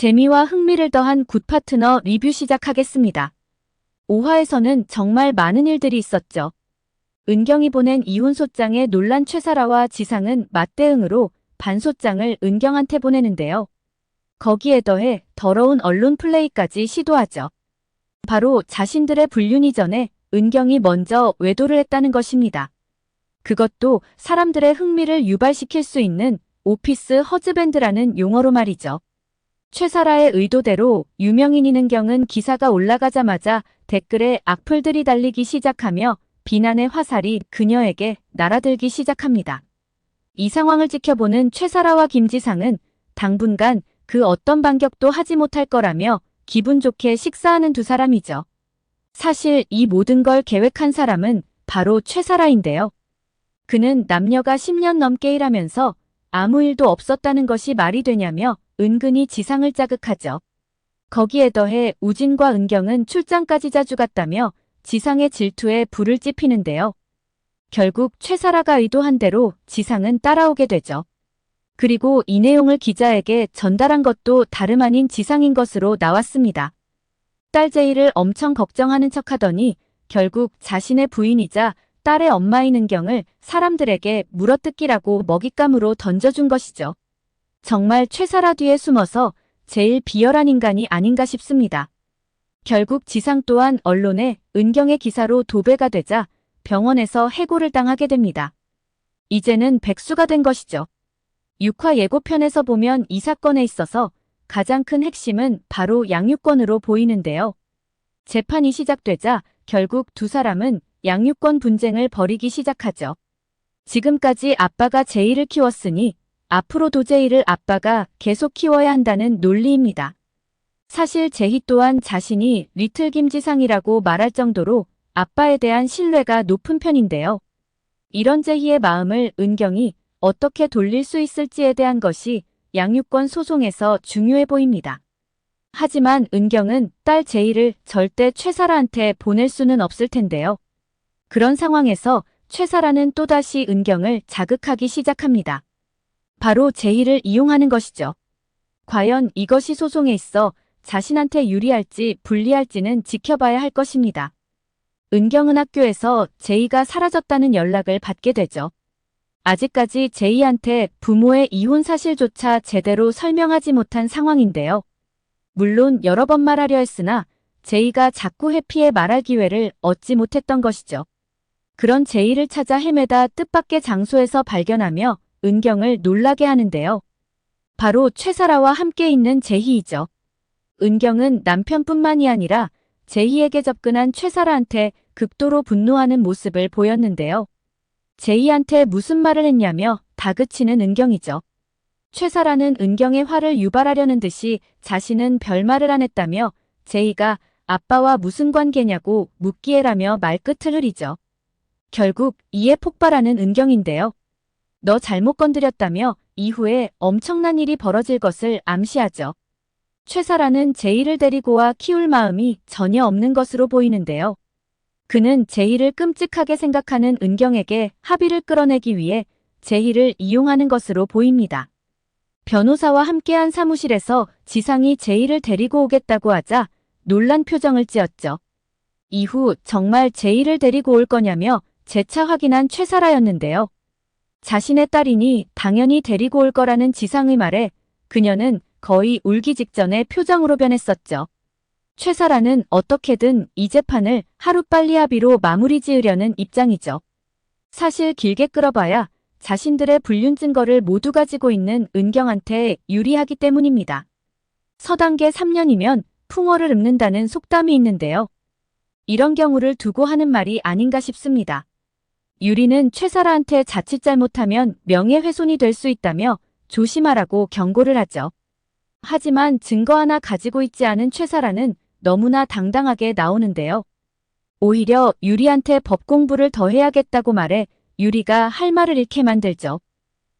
재미와 흥미를 더한 굿 파트너 리뷰 시작하겠습니다. 5화에서는 정말 많은 일들이 있었죠. 은경이 보낸 이혼 소장에 놀란 최사라와 지상은 맞대응으로 반소장을 은경한테 보내는데요. 거기에 더해 더러운 언론 플레이까지 시도하죠. 바로 자신들의 불륜 이전에 은경이 먼저 외도를 했다는 것입니다. 그것도 사람들의 흥미를 유발시킬 수 있는 오피스 허즈밴드라는 용어로 말이죠. 최사라의 의도대로 유명인인 은경은 기사가 올라가자마자 댓글에 악플들이 달리기 시작하며 비난의 화살이 그녀에게 날아들기 시작합니다. 이 상황을 지켜보는 최사라와 김지상은 당분간 그 어떤 반격도 하지 못할 거라며 기분 좋게 식사하는 두 사람이죠. 사실 이 모든 걸 계획한 사람은 바로 최사라인데요. 그는 남녀가 10년 넘게 일하면서 아무 일도 없었다는 것이 말이 되냐며 은근히 지상을 자극하죠. 거기에 더해 우진과 은경은 출장까지 자주 갔다며 지상의 질투에 불을 지피는데요. 결국 최사라가 의도한 대로 지상은 따라오게 되죠. 그리고 이 내용을 기자에게 전달한 것도 다름 아닌 지상인 것으로 나왔습니다. 딸 제이를 엄청 걱정하는 척 하더니 결국 자신의 부인이자 딸의 엄마인 은경을 사람들에게 물어뜯기라고 먹잇감으로 던져준 것이죠. 정말 최사라 뒤에 숨어서 제일 비열한 인간이 아닌가 싶습니다. 결국 지상 또한 언론에 은경의 기사로 도배가 되자 병원에서 해고를 당하게 됩니다. 이제는 백수가 된 것이죠. 6화 예고편에서 보면 이 사건에 있어서 가장 큰 핵심은 바로 양육권으로 보이는데요. 재판이 시작되자 결국 두 사람은 양육권 분쟁을 벌이기 시작하죠. 지금까지 아빠가 제이를 키웠으니 앞으로도 제이를 아빠가 계속 키워야 한다는 논리입니다. 사실 제희 또한 자신이 리틀 김지상이라고 말할 정도로 아빠에 대한 신뢰가 높은 편인데요. 이런 제희의 마음을 은경이 어떻게 돌릴 수 있을지에 대한 것이 양육권 소송에서 중요해 보입니다. 하지만 은경은 딸 제이를 절대 최사라한테 보낼 수는 없을 텐데요. 그런 상황에서 최사라는 또다시 은경을 자극하기 시작합니다. 바로 제희를 이용하는 것이죠. 과연 이것이 소송에 있어 자신한테 유리할지 불리할지는 지켜봐야 할 것입니다. 은경은 학교에서 제이가 사라졌다는 연락을 받게 되죠. 아직까지 제이한테 부모의 이혼 사실조차 제대로 설명하지 못한 상황인데요. 물론 여러 번 말하려 했으나 제이가 자꾸 해피에 말할 기회를 얻지 못했던 것이죠. 그런 제이를 찾아 헤매다 뜻밖의 장소에서 발견하며 은경을 놀라게 하는데요. 바로 최사라와 함께 있는 제희이죠. 은경은 남편뿐만이 아니라 제희에게 접근한 최사라한테 극도로 분노하는 모습을 보였는데요. 제희한테 무슨 말을 했냐며 다그치는 은경이죠. 최사라는 은경의 화를 유발하려는 듯이 자신은 별말을 안 했다며 제희가 아빠와 무슨 관계냐고 묻기에라며 말끝을 흐리죠. 결국 이에 폭발하는 은경인데요. 너 잘못 건드렸다며 이후에 엄청난 일이 벌어질 것을 암시하죠. 최사라는 제이를 데리고 와 키울 마음이 전혀 없는 것으로 보이는데요. 그는 제이를 끔찍하게 생각하는 은경에게 합의를 끌어내기 위해 제이를 이용하는 것으로 보입니다. 변호사와 함께한 사무실에서 지상이 제이를 데리고 오겠다고 하자 놀란 표정을 지었죠. 이후 정말 제이를 데리고 올 거냐며 재차 확인한 최사라였는데요. 자신의 딸이니 당연히 데리고 올 거라는 지상의 말에 그녀는 거의 울기 직전의 표정으로 변했었죠. 최사라는 어떻게든 이 재판을 하루빨리 합의로 마무리 지으려는 입장이죠. 사실 길게 끌어봐야 자신들의 불륜 증거를 모두 가지고 있는 은경한테 유리하기 때문입니다. 서단계 3년이면 풍어를 읊는다는 속담이 있는데요. 이런 경우를 두고 하는 말이 아닌가 싶습니다. 유리는 최사라한테 자칫 잘못하면 명예훼손이 될 수 있다며 조심하라고 경고를 하죠. 하지만 증거 하나 가지고 있지 않은 최사라는 너무나 당당하게 나오는데요. 오히려 유리한테 법 공부를 더 해야겠다고 말해 유리가 할 말을 잃게 만들죠.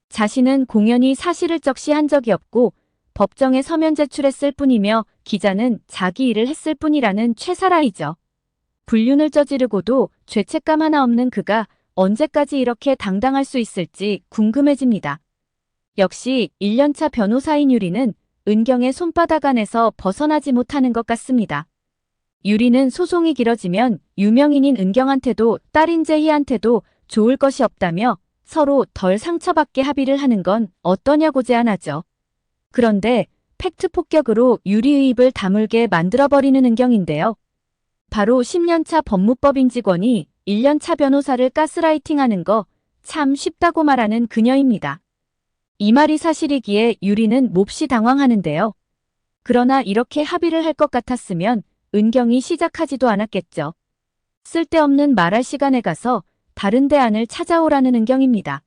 자신은 공연히 사실을 적시한 적이 없고 법정에 서면 제출했을 뿐이며 기자는 자기 일을 했을 뿐이라는 최사라이죠. 불륜을 저지르고도 죄책감 하나 없는 그가 언제까지 이렇게 당당할 수 있을지 궁금해집니다. 역시 1년차 변호사인 유리는 은경의 손바닥 안에서 벗어나지 못하는 것 같습니다. 유리는 소송이 길어지면 유명인인 은경한테도 딸인 제희한테도 좋을 것이 없다며 서로 덜 상처받게 합의를 하는 건 어떠냐고 제안하죠. 그런데 팩트 폭격으로 유리의 입을 다물게 만들어버리는 은경인데요. 바로 10년차 법무법인 직원이 1년차 변호사를 가스라이팅하는 거 참 쉽다고 말하는 그녀입니다. 이 말이 사실이기에 유리는 몹시 당황하는데요. 그러나 이렇게 합의를 할 것 같았으면 은경이 시작하지도 않았겠죠. 쓸데없는 말할 시간에 가서 다른 대안을 찾아오라는 은경입니다.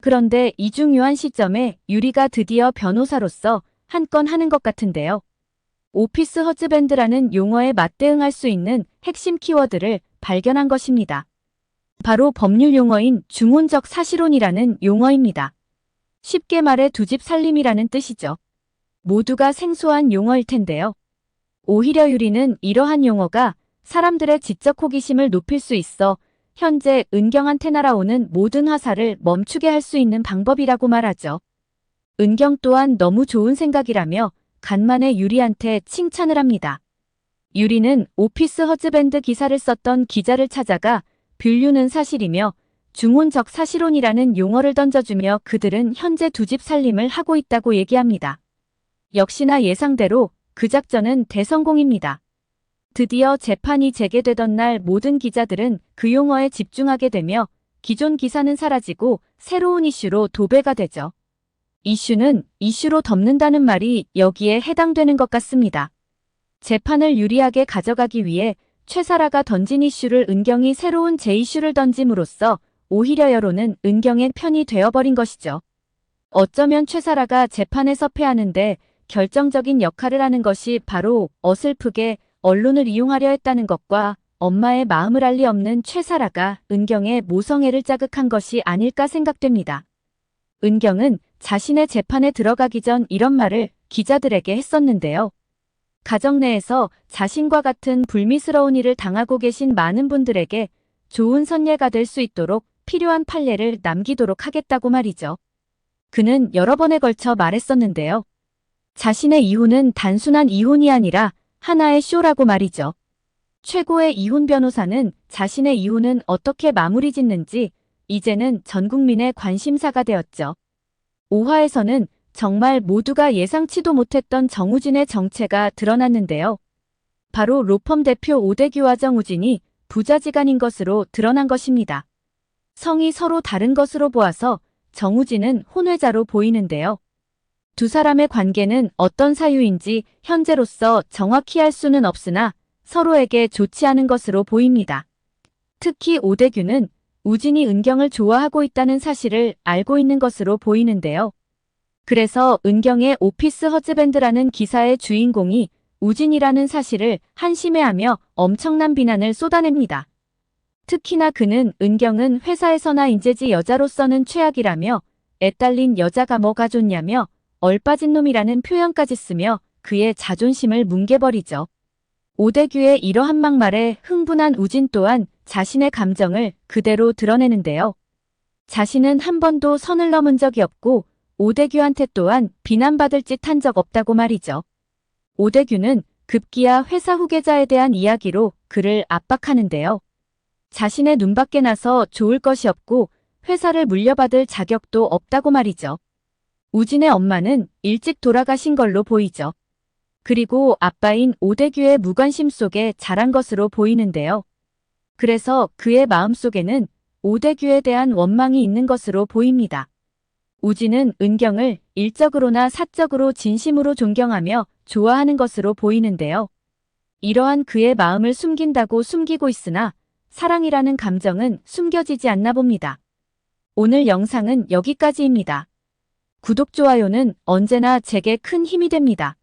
그런데 이 중요한 시점에 유리가 드디어 변호사로서 한 건 하는 것 같은데요. 오피스 허즈밴드라는 용어에 맞대응할 수 있는 핵심 키워드를 발견한 것입니다. 바로 법률 용어인 중혼적 사실혼이라는 용어입니다. 쉽게 말해 두 집 살림이라는 뜻이죠. 모두가 생소한 용어일 텐데요. 오히려 유리는 이러한 용어가 사람들의 지적 호기심을 높일 수 있어 현재 은경한테 날아오는 모든 화살을 멈추게 할 수 있는 방법이라고 말하죠. 은경 또한 너무 좋은 생각이라며 간만에 유리한테 칭찬을 합니다. 유리는 오피스 허즈밴드 기사를 썼던 기자를 찾아가 분류는 사실이며 중혼적 사실혼이라는 용어를 던져주며 그들은 현재 두 집 살림을 하고 있다고 얘기합니다. 역시나 예상대로 그 작전은 대성공입니다. 드디어 재판이 재개되던 날 모든 기자들은 그 용어에 집중하게 되며 기존 기사는 사라지고 새로운 이슈로 도배가 되죠. 이슈는 이슈로 덮는다는 말이 여기에 해당되는 것 같습니다. 재판을 유리하게 가져가기 위해 최사라가 던진 이슈를 은경이 새로운 재이슈를 던짐으로써 오히려 여론은 은경의 편이 되어버린 것이죠. 어쩌면 최사라가 재판에서 패하는데 결정적인 역할을 하는 것이 바로 어슬프게 언론을 이용하려 했다는 것과 엄마의 마음을 알 리 없는 최사라가 은경의 모성애를 자극한 것이 아닐까 생각됩니다. 은경은 자신의 재판에 들어가기 전 이런 말을 기자들에게 했었는데요. 가정 내에서 자신과 같은 불미스러운 일을 당하고 계신 많은 분들에게 좋은 선례가 될 수 있도록 필요한 판례를 남기도록 하겠다고 말이죠. 그는 여러 번에 걸쳐 말했었는데요. 자신의 이혼은 단순한 이혼이 아니라 하나의 쇼라고 말이죠. 최고의 이혼 변호사는 자신의 이혼은 어떻게 마무리 짓는지 이제는 전 국민의 관심사가 되었죠. 5화에서는 정말 모두가 예상치도 못했던 정우진의 정체가 드러났는데요. 바로 로펌 대표 오대규와 정우진이 부자지간인 것으로 드러난 것입니다. 성이 서로 다른 것으로 보아서 정우진은 혼외자로 보이는데요. 두 사람의 관계는 어떤 사유인지 현재로서 정확히 알 수는 없으나 서로에게 좋지 않은 것으로 보입니다. 특히 오대규는 우진이 은경을 좋아하고 있다는 사실을 알고 있는 것으로 보이는데요. 그래서 은경의 오피스 허즈밴드라는 기사의 주인공이 우진이라는 사실을 한심해하며 엄청난 비난을 쏟아냅니다. 특히나 그는 은경은 회사에서나 인재지 여자로서는 최악이라며 애딸린 여자가 뭐가 좋냐며 얼빠진 놈이라는 표현까지 쓰며 그의 자존심을 뭉개버리죠. 오대규의 이러한 막말에 흥분한 우진 또한 자신의 감정을 그대로 드러내는데요. 자신은 한 번도 선을 넘은 적이 없고 오대규한테 또한 비난받을 짓 한 적 없다고 말이죠. 오대규는 급기야 회사 후계자에 대한 이야기로 그를 압박하는데요. 자신의 눈밖에 나서 좋을 것이 없고 회사를 물려받을 자격도 없다고 말이죠. 우진의 엄마는 일찍 돌아가신 걸로 보이죠. 그리고 아빠인 오대규의 무관심 속에 자란 것으로 보이는데요. 그래서 그의 마음속에는 오대규에 대한 원망이 있는 것으로 보입니다. 우진은 은경을 일적으로나 사적으로 진심으로 존경하며 좋아하는 것으로 보이는데요. 이러한 그의 마음을 숨긴다고 숨기고 있으나 사랑이라는 감정은 숨겨지지 않나 봅니다. 오늘 영상은 여기까지입니다. 구독, 좋아요는 언제나 제게 큰 힘이 됩니다.